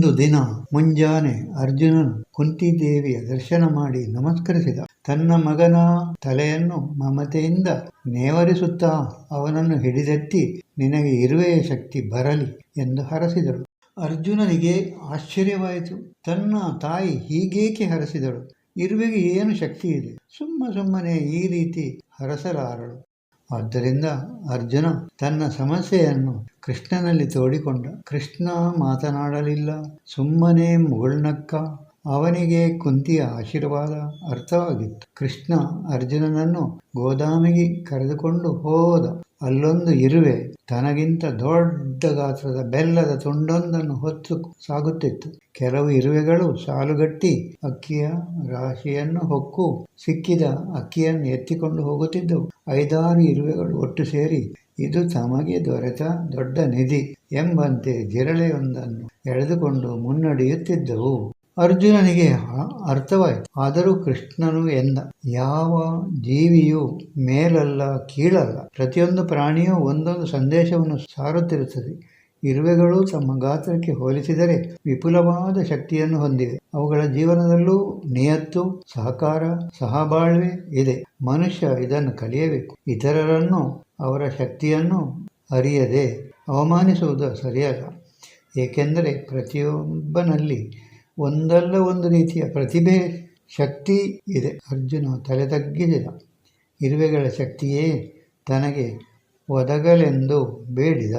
ಒಂದು ದಿನ ಮುಂಜಾನೆ ಅರ್ಜುನನು ಕುಂತಿದೇವಿಯ ದರ್ಶನ ಮಾಡಿ ನಮಸ್ಕರಿಸಿದ. ತನ್ನ ಮಗನ ತಲೆಯನ್ನು ಮಮತೆಯಿಂದ ನೇವರಿಸುತ್ತಾ ಅವನನ್ನು ಹಿಡಿದೆತ್ತಿ, ನಿನಗೆ ಇರುವೆಯ ಶಕ್ತಿ ಬರಲಿ ಎಂದು ಹರಸಿದಳು. ಅರ್ಜುನನಿಗೆ ಆಶ್ಚರ್ಯವಾಯಿತು. ತನ್ನ ತಾಯಿ ಹೀಗೇಕೆ ಹರಸಿದಳು? ಇರುವೆಗೆ ಏನು ಶಕ್ತಿ ಇದೆ ಸುಮ್ಮ ಸುಮ್ಮನೆ ಈ ರೀತಿ ಹರಸಲಾರಳು. ಆದ್ದರಿಂದ ಅರ್ಜುನ ತನ್ನ ಸಮಸ್ಯೆಯನ್ನು ಕೃಷ್ಣನಲ್ಲಿ ತೋಡಿಕೊಂಡ ಕೃಷ್ಣ ಮಾತನಾಡಲಿಲ್ಲ ಸುಮ್ಮನೆ ಮುಗುಳ್ನಕ್ಕ ಅವನಿಗೆ ಕುಂತಿಯ ಆಶೀರ್ವಾದ ಅರ್ಥವಾಗಿತ್ತು. ಕೃಷ್ಣ ಅರ್ಜುನನನ್ನು ಗೋದಾಮಿಗೆ ಕರೆದುಕೊಂಡು ಹೋದ. ಅಲ್ಲೊಂದು ಇರುವೆ ತನಗಿಂತ ದೊಡ್ಡ ಗಾತ್ರದ ಬೆಲ್ಲದ ತುಂಡೊಂದನ್ನು ಹೊತ್ತು ಸಾಗುತ್ತಿತ್ತು. ಕೆಲವು ಇರುವೆಗಳು ಸಾಲುಗಟ್ಟಿ ಅಕ್ಕಿಯ ರಾಶಿಯನ್ನು ಹೊಕ್ಕು ಸಿಕ್ಕಿದ ಅಕ್ಕಿಯನ್ನು ಎತ್ತಿಕೊಂಡು ಹೋಗುತ್ತಿದ್ದವು. ಐದಾರು ಇರುವೆಗಳು ಒಟ್ಟು ಸೇರಿ, ಇದು ತಮಗೆ ದೊರೆತ ದೊಡ್ಡ ನಿಧಿ ಎಂಬಂತೆ ಜಿರಳೆಯೊಂದನ್ನು ಎಳೆದುಕೊಂಡು ಮುನ್ನಡೆಯುತ್ತಿದ್ದವು. ಅರ್ಜುನನಿಗೆ ಅರ್ಥವಾಯಿತು. ಆದರೂ ಕೃಷ್ಣನು ಎಂದ, ಯಾವ ಜೀವಿಯು ಮೇಲಲ್ಲ, ಕೀಳಲ್ಲ. ಪ್ರತಿಯೊಂದು ಪ್ರಾಣಿಯೂ ಒಂದೊಂದು ಸಂದೇಶವನ್ನು ಸಾರುತ್ತಿರುತ್ತದೆ. ಇರುವೆಗಳು ತಮ್ಮ ಗಾತ್ರಕ್ಕೆ ಹೋಲಿಸಿದರೆ ವಿಪುಲವಾದ ಶಕ್ತಿಯನ್ನು ಹೊಂದಿವೆ. ಅವುಗಳ ಜೀವನದಲ್ಲೂ ನಿಯತ್ತು, ಸಹಕಾರ, ಸಹಬಾಳ್ವೆ ಇದೆ. ಮನುಷ್ಯ ಇದನ್ನು ಕಲಿಯಬೇಕು. ಇತರರನ್ನು ಅವರ ಶಕ್ತಿಯನ್ನು ಅರಿಯದೆ ಅವಮಾನಿಸುವುದು ಸರಿಯಲ್ಲ. ಏಕೆಂದರೆ ಪ್ರತಿಯೊಬ್ಬನಲ್ಲಿ ಒಂದಲ್ಲ ಒಂದು ರೀತಿಯ ಪ್ರತಿಭೆ ಶಕ್ತಿ ಇದೆ. ಅರ್ಜುನ ತಲೆ ತಗ್ಗಿಸಿದ ಇರುವೆಗಳ ಶಕ್ತಿಯೇ ತನಗೆ ಒದಗಲೆಂದು ಬೇಡಿದ.